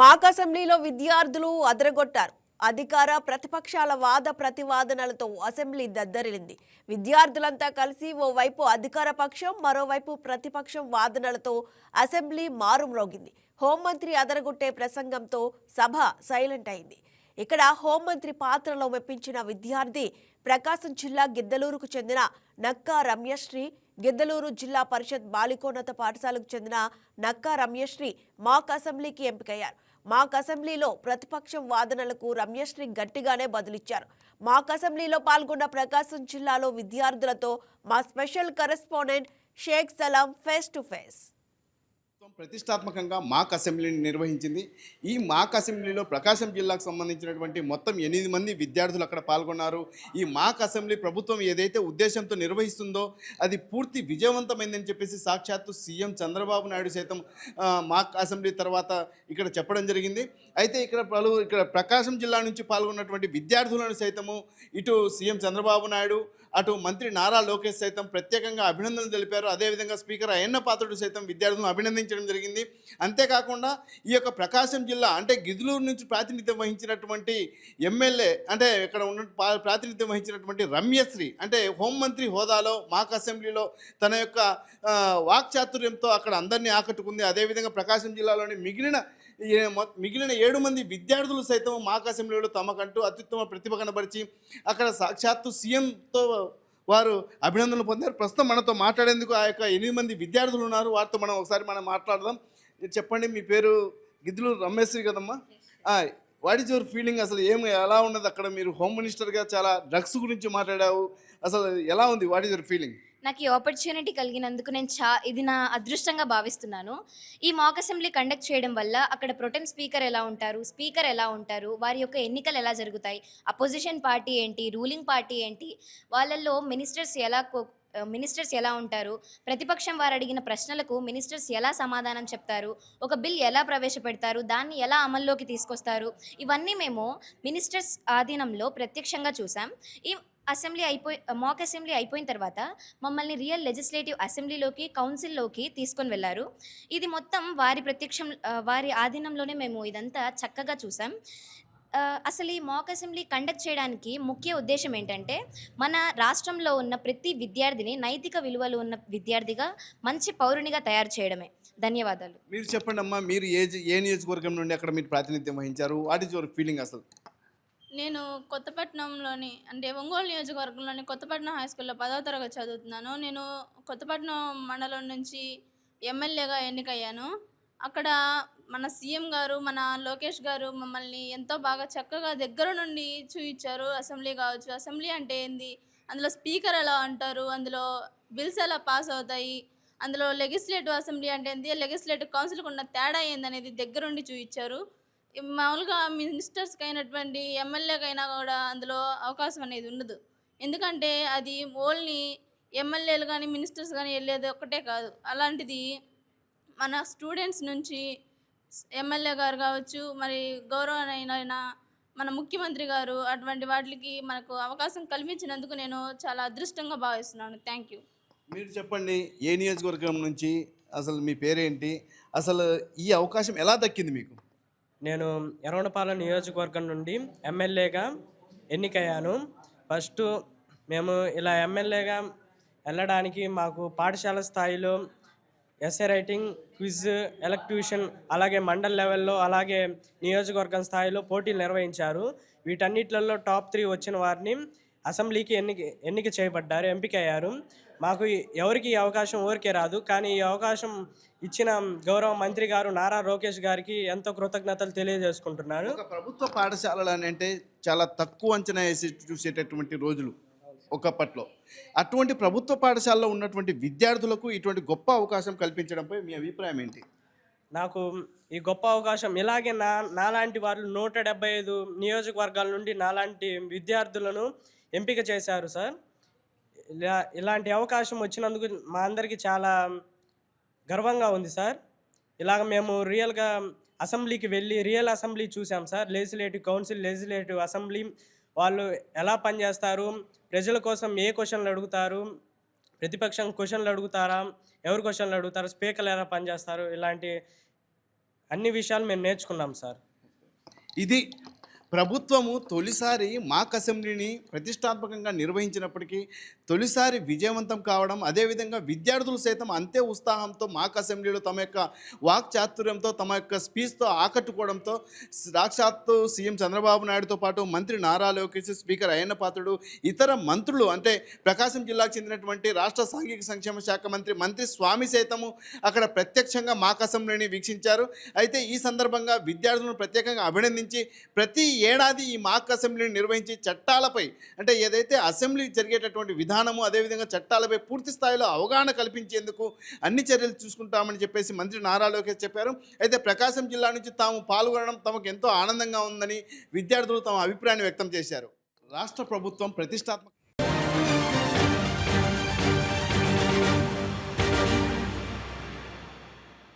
మాక్ అసెంబ్లీలో విద్యార్థులు అదరగొట్టారు. అధికార ప్రతిపక్షాల వాద ప్రతివాదనలతో అసెంబ్లీ దద్దరిల్లింది. విద్యార్థులంతా కలిసి ఓవైపు అధికార పక్షం మరోవైపు ప్రతిపక్షం వాదనలతో అసెంబ్లీ మారుమ్రోగింది. హోంమంత్రి అదరగొట్టే ప్రసంగంతో సభ సైలెంట్ అయింది. ఇక్కడ హోంమంత్రి పాత్రలో మెప్పించిన విద్యార్థి ప్రకాశం జిల్లా గిద్దలూరుకు చెందిన నక్కా రమ్యశ్రీ గిద్దలూరు జిల్లా పరిషత్ బాలికోన్నత పాఠశాలకు చెందిన నక్కా రమ్యశ్రీ మాక్ అసెంబ్లీకి ఎంపికయ్యారు. మాక్ అసెంబ్లీలో ప్రతిపక్షం వాదనలకు రమ్యశ్రీ గట్టిగానే బదులిచ్చారు. మాక్ అసెంబ్లీలో పాల్గొన్న ప్రకాశం జిల్లాలో విద్యార్థులతో మా special correspondent Sheikh Salam face to face. ప్రభుత్వం ప్రతిష్టాత్మకంగా మాక్ అసెంబ్లీని నిర్వహించింది. ఈ మాక్ అసెంబ్లీలో ప్రకాశం జిల్లాకు సంబంధించినటువంటి మొత్తం ఎనిమిది మంది విద్యార్థులు అక్కడ పాల్గొన్నారు. ఈ మాక్ అసెంబ్లీ ప్రభుత్వం ఏదైతే ఉద్దేశంతో నిర్వహిస్తుందో అది పూర్తి విజయవంతమైందని చెప్పేసి సాక్షాత్తు సీఎం చంద్రబాబు నాయుడు సైతం మాక్ అసెంబ్లీ తర్వాత ఇక్కడ చెప్పడం జరిగింది. అయితే ఇక్కడ పలు ఇక్కడ ప్రకాశం జిల్లా నుంచి పాల్గొన్నటువంటి విద్యార్థులను సైతము ఇటు సీఎం చంద్రబాబు నాయుడు అటు మంత్రి నారా లోకేష్ సైతం ప్రత్యేకంగా అభినందనలు తెలిపారు. అదేవిధంగా స్పీకర్ అయ్యన్న పాత్రుడు సైతం విద్యార్థులను అభినందించడం జరిగింది. అంతేకాకుండా ఈ యొక్క ప్రకాశం జిల్లా అంటే గిదులూరు నుంచి ప్రాతినిధ్యం వహించినటువంటి ఎమ్మెల్యే అంటే ఇక్కడ ఉన్న ప్రాతినిధ్యం వహించినటువంటి రమ్యశ్రీ అంటే హోంమంత్రి హోదాలో మాక్ అసెంబ్లీలో తన యొక్క వాక్చాతుర్యంతో అక్కడ అందరినీ ఆకట్టుకుంది. అదేవిధంగా ప్రకాశం జిల్లాలోని మిగిలిన మిగిలిన ఏడు మంది విద్యార్థులు సైతం మాక్ అసెంబ్లీలో తమకంటూ అత్యుత్తమ ప్రతిభ కనబరిచి అక్కడ సాక్షాత్తు సీఎంతో వారు అభినందనలు పొందారు. ప్రస్తుతం మనతో మాట్లాడేందుకు ఆ యొక్క ఎనిమిది మంది విద్యార్థులు ఉన్నారు. వారితో మనం ఒకసారి మనం మాట్లాడదాం. చెప్పండి మీ పేరు గిద్దులు రమేశ్వరి కదమ్మా? వాట్ ఈజ్ యువర్ ఫీలింగ్ అసలు ఏం ఎలా ఉన్నది అక్కడ మీరు? హోమ్ మినిస్టర్గా చాలా డ్రగ్స్ గురించి మాట్లాడావు. అసలు ఎలా ఉంది? వాట్ ఈజ్ యువర్ ఫీలింగ్ నాకు ఈ ఆపర్చునిటీ కలిగినందుకు నేను చా ఇది నా అదృష్టంగా భావిస్తున్నాను. ఈ మాక్ అసెంబ్లీ కండక్ట్ చేయడం వల్ల అక్కడ ప్రొటెం స్పీకర్ ఎలా ఉంటారు స్పీకర్ ఎలా ఉంటారు వారి యొక్క ఎన్నికలు ఎలా జరుగుతాయి అపోజిషన్ పార్టీ ఏంటి రూలింగ్ పార్టీ ఏంటి వాళ్ళల్లో మినిస్టర్స్ ఎలా కో- మినిస్టర్స్ ఎలా ఉంటారు ప్రతిపక్షం వారు అడిగిన ప్రశ్నలకు మినిస్టర్స్ ఎలా సమాధానం చెప్తారు ఒక బిల్ ఎలా ప్రవేశపెడతారు దాన్ని ఎలా అమల్లోకి తీసుకొస్తారు ఇవన్నీ మేము మినిస్టర్స్ ఆధీనంలో ప్రత్యక్షంగా చూసాం. ఈ అసెంబ్లీ అయిపోయి మాక్ అసెంబ్లీ అయిపోయిన తర్వాత మమ్మల్ని రియల్ లెజిస్లేటివ్ అసెంబ్లీలోకి కౌన్సిల్లోకి తీసుకొని వెళ్ళారు. ఇది మొత్తం వారి ప్రత్యక్షం వారి ఆధీనంలోనే మేము ఇదంతా చక్కగా చూసాం. అసలు ఈ మాక్ అసెంబ్లీ కండక్ట్ చేయడానికి ముఖ్య ఉద్దేశం ఏంటంటే మన రాష్ట్రంలో ఉన్న ప్రతి విద్యార్థిని నైతిక విలువలు ఉన్న విద్యార్థిగా మంచి పౌరునిగా తయారు చేయడమే. ధన్యవాదాలు. మీరు చెప్పండి అమ్మా మీరు ఏ ఏ నియోజకవర్గం నుండి అక్కడ మీరు ప్రాతినిధ్యం వహించారు? వాట్ ఈజ్ యువర్ ఫీలింగ్ అసలు? నేను కొత్తపట్నంలోని అంటే ఒంగోలు నియోజకవర్గంలోని కొత్తపట్నం హై స్కూల్లో పదవ తరగతి చదువుతున్నాను. నేను కొత్తపట్నం మండలం నుంచి ఎమ్మెల్యేగా ఎన్నికయ్యాను. అక్కడ మన సీఎం గారు మన లోకేష్ గారు మమ్మల్ని ఎంతో బాగా చక్కగా దగ్గర నుండి చూపించారు అసెంబ్లీ కావచ్చు. అసెంబ్లీ అంటే ఏంది? అందులో స్పీకర్ ఎలా అంటారు అందులో బిల్స్ ఎలా పాస్ అవుతాయి? అందులో లెగిస్లేటివ్ అసెంబ్లీ అంటే ఏంది? లెగిస్లేటివ్ కౌన్సిల్కి ఉన్న తేడా ఏందనేది దగ్గరుండి చూపించారు మామూలుగా మినిస్టర్స్కి అయినటువంటి ఎమ్మెల్యేకైనా కూడా అందులో అవకాశం అనేది ఉండదు. ఎందుకంటే అది ఓన్లీ ఎమ్మెల్యేలు కానీ మినిస్టర్స్ కానీ వెళ్ళేది ఒక్కటే కాదు. అలాంటిది మన స్టూడెంట్స్ నుంచి ఎమ్మెల్యే గారు కావచ్చు మరి గౌరవనైన మన ముఖ్యమంత్రి గారు అటువంటి వాటికి మనకు అవకాశం కల్పించినందుకు నేను చాలా అదృష్టంగా భావిస్తున్నాను. Thank you. మీరు చెప్పండి ఏ నియోజకవర్గం నుంచి అసలు మీ పేరేంటి? అసలు ఈ అవకాశం ఎలా దక్కింది మీకు? నేను ఎర్రవనపాలెం నియోజకవర్గం నుండి ఎమ్మెల్యేగా ఎన్నికయ్యాను. ఫస్ట్ మేము ఇలా ఎమ్మెల్యేగా వెళ్ళడానికి మాకు పాఠశాల స్థాయిలో ఎస్ఏ రైటింగ్ క్విజ్ ఎలక్ట్యూషన్ అలాగే మండల్ లెవెల్లో అలాగే నియోజకవర్గం స్థాయిలో పోటీలు నిర్వహించారు. వీటన్నిటిలో టాప్ త్రీ వచ్చిన వారిని అసెంబ్లీకి ఎన్నిక ఎన్నిక చేయబడ్డారు ఎంపిక అయ్యారు. మాకు ఎవరికి ఈ అవకాశం ఊరికే రాదు. కానీ ఈ అవకాశం ఇచ్చిన గౌరవ మంత్రి గారు నారా లోకేష్ గారికి ఎంతో కృతజ్ఞతలు తెలియజేసుకుంటున్నాను. ఒక ప్రభుత్వ పాఠశాలలు అని అంటే చాలా తక్కువ అంచనా వేసి చూసేటటువంటి రోజులు ఒకప్పట్లో. అటువంటి ప్రభుత్వ పాఠశాలలో ఉన్నటువంటి విద్యార్థులకు ఇటువంటి గొప్ప అవకాశం కల్పించడంపై మీ అభిప్రాయం ఏంటి? నాకు ఈ గొప్ప అవకాశం ఇలాగే నా నాలాంటి వాళ్ళు నూట డెబ్బై ఐదు నియోజకవర్గాల నుండి నాలాంటి విద్యార్థులను ఎంపిక చేశారు సార్. ఇలా ఇలాంటి అవకాశం వచ్చినందుకు మా అందరికీ చాలా గర్వంగా ఉంది సార్. ఇలాగ మేము రియల్గా అసెంబ్లీకి వెళ్ళి రియల్ అసెంబ్లీ చూసాం sir. Legislative council legislative assembly వాళ్ళు ఎలా పనిచేస్తారు ప్రజల కోసం ఏ క్వశ్చన్లు అడుగుతారు ప్రతిపక్షం క్వశ్చన్లు అడుగుతారా ఎవరు క్వశ్చన్లు అడుగుతారు స్పీకర్లు ఎలా పనిచేస్తారు ఇలాంటి అన్ని విషయాలు మేము నేర్చుకున్నాం సార్. ఇది ప్రభుత్వము తొలిసారి మాక్ అసెంబ్లీని ప్రతిష్టాత్మకంగా నిర్వహించినప్పటికీ తొలిసారి విజయవంతం కావడం అదేవిధంగా విద్యార్థులు సైతం అంతే ఉత్సాహంతో మాక్ అసెంబ్లీలో తమ యొక్క వాక్ చాతుర్యంతో తమ యొక్క స్పీచ్తో ఆకట్టుకోవడంతో సాక్షాత్తు సీఎం చంద్రబాబు నాయుడుతో పాటు మంత్రి నారా లోకేష్ స్పీకర్ అయ్యన్న పాత్రుడు ఇతర మంత్రులు అంటే ప్రకాశం జిల్లాకు చెందినటువంటి రాష్ట్ర సాంఘిక సంక్షేమ శాఖ మంత్రి మంత్రి స్వామి సైతము అక్కడ ప్రత్యక్షంగా మాక్ అసెంబ్లీని వీక్షించారు. అయితే ఈ సందర్భంగా విద్యార్థులను ప్రత్యేకంగా అభినందించి ప్రతి ఏడాది ఈ మాక్ అసెంబ్లీని నిర్వహించి చట్టాలపై అంటే ఏదైతే అసెంబ్లీ జరిగేటటువంటి విధానము అదేవిధంగా చట్టాలపై పూర్తి స్థాయిలో అవగాహన కల్పించేందుకు అన్ని చర్యలు చూసుకుంటామని చెప్పేసి మంత్రి నారా లోకేష్ చెప్పారు. అయితే ప్రకాశం జిల్లా నుంచి తాము పాల్గొనడం తమకు ఎంతో ఆనందంగా ఉందని విద్యార్థులు తమ అభిప్రాయాన్ని వ్యక్తం చేశారు. రాష్ట్ర ప్రభుత్వం ప్రతిష్టాత్మక